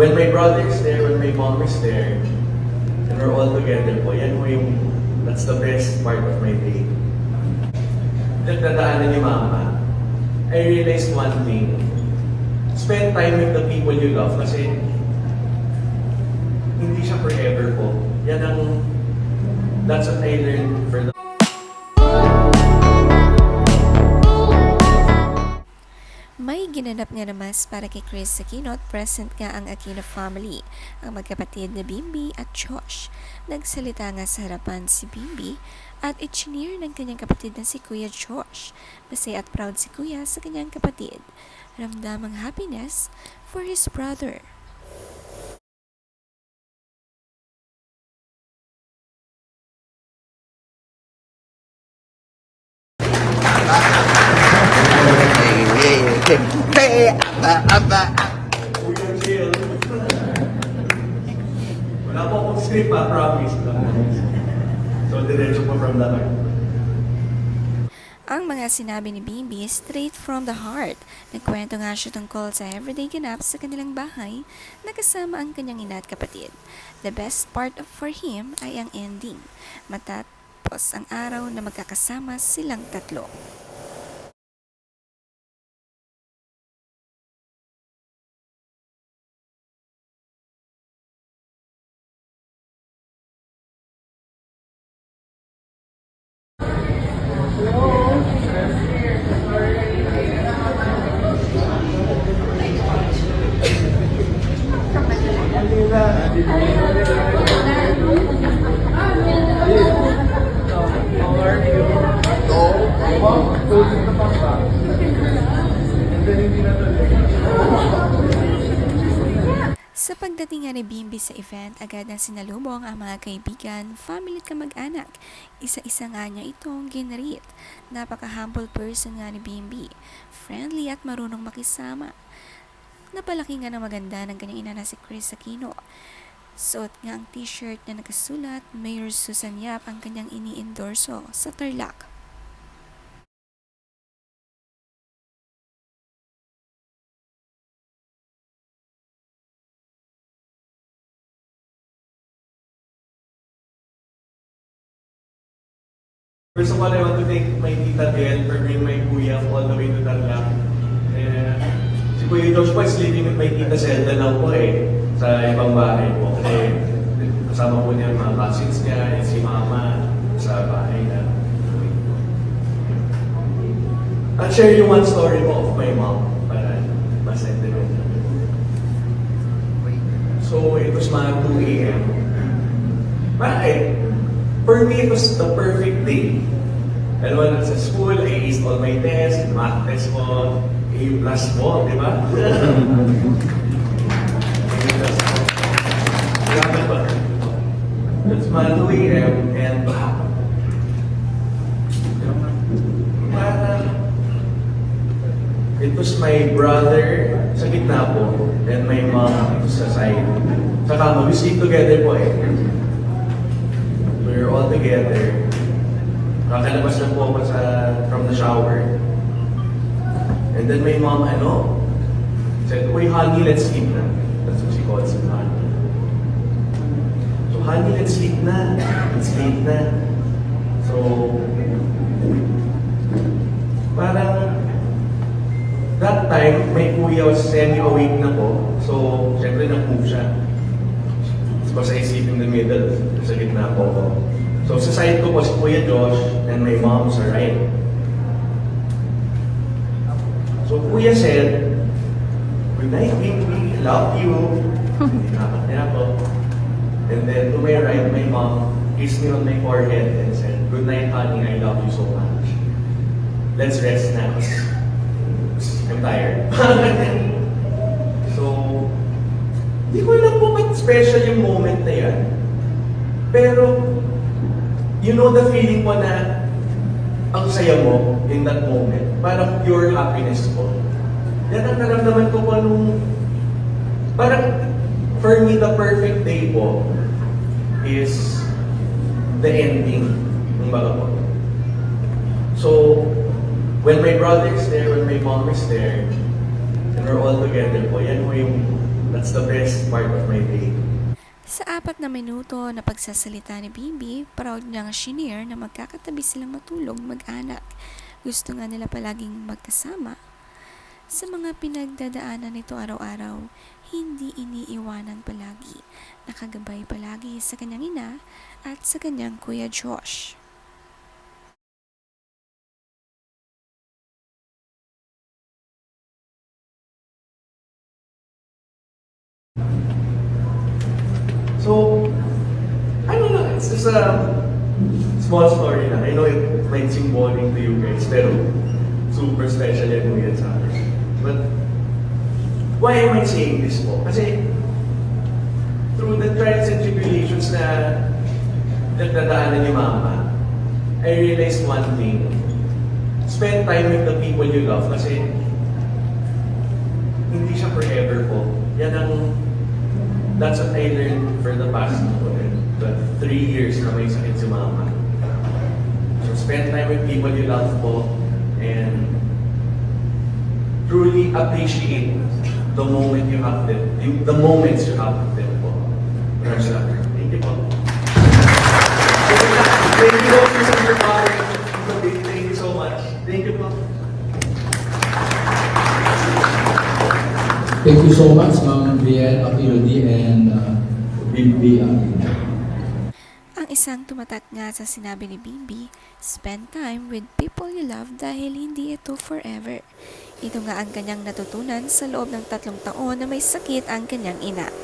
when my brother is there, when my mom is there, and we're all together po, yan po yung, that's the best part of my day. Nagdadaanan ni mama, I realized one thing, spend time with the people you love kasi hindi siya forever po. Yan ang, that's what I learned for the ginanap nga namas para kay Chris Aquino at present nga ang Aquino family, ang magkapatid na Bimbi at Josh. Nagsalita nga sa harapan si Bimbi at ichineer ng kanyang kapatid na si Kuya Josh. Masaya at proud si Kuya sa kanyang kapatid. Ramdam ang happiness for his brother. Script pa, promise. So, diretso po from the heart. Ang mga sinabi ni Bimbi straight from the heart. Nagkwento nga siya tungkol sa everyday ganap sa kanilang bahay na kasama ang kanyang ina at kapatid. The best part of for him ay ang ending. Matapos ang araw na magkakasama silang tatlo. Sa pagdating nga ni Bimbi sa event, agad na sinalubong ang mga kaibigan, family at kamag-anak. Isa-isa nga niya itong ginrit. Napaka-humble person nga ni Bimbi. Friendly at marunong makisama. Napalaki nga na maganda ng kanyang ina na si Chris Aquino. Suot nga ang t-shirt na nakasulat, Mayor Susan Yap ang kanyang ini-endorso sa Tarlac. First of all, I want to thank my tita Del for bringing my kuya all the way to Tarlac. Si Kuya Josh po is living with my tita Zelda lang po eh, sa ibang bahay po. Kasi kasama po niya mga cousins niya, and si mama sa bahay na. I'll share you one story po of my mom para mas sentimental. So, it was mga 2 a.m. Bakit? For me, it was the perfect day. Dahil wala sa school, I aced all my tests, math test ko, A plus po, di ba? It's mga 2 a.m. and parang it was my brother sa gitna po and my mom sa side. Sa kama, we sleep together po eh. We're all together. Kakalabas lang po ako sa, from the shower. And then my mom, ano, said, Uy, honey, let's sleep na. That's what she calls it, honey. So, honey, let's sleep na. It's late na. So, parang, that time, my kuya was semi-awake na po. So, syempre, nag-move siya. Because I sleep in the middle, sa gitna ako. So sa side ko si Kuya Josh and my mom sa right. So Kuya said, Good night, baby. Love you. Hinapak niya ako. And then to my right, my mom kissed me on my forehead and said, Good night, honey. I love you so much. Let's rest now. I'm tired. so, Di ko alam po ba't special yung moment na yan. Pero, you know the feeling po na ang saya mo in that moment. Parang pure happiness po. Yan ang naramdaman ko po nung... Parang, for me, the perfect day po is the ending ng baga po. So, when my brother is there, when my mom is there, and we're all together po, yan po yung That's the best part of my day. Sa apat na minuto na pagsasalita ni Bibi, proud niyang shinare na magkakatabi silang matulog mag-anak. Gusto nga nila palaging magkasama. Sa mga pinagdadaanan nito araw-araw, hindi iniiwanan palagi. Nakagabay palagi sa kanyang ina at sa kanyang kuya Josh. So, ano lang, it's a small story lang. I know it might seem boring to you guys, pero super special yan mo yan sa akin. But, why am I saying this po? Kasi, through the trials and tribulations na nagdadaanan ni Mama, I realized one thing. Spend time with the people you love kasi hindi siya forever po. Yan ang that's what I learned for the past three years na may sakit si mama. So spend time with people you love po and truly appreciate the moment you have them, you- the moments you have with them po. Thank you po. Thank you Mr. Power. Thank you so much. Thank you po. Thank you so much, Ma'am Brielle Aquilodi and uh, Bibi Aquino. Ang isang tumatak nga sa sinabi ni Bibi, spend time with people you love dahil hindi ito forever. Ito nga ang kanyang natutunan sa loob ng tatlong taon na may sakit ang kanyang ina.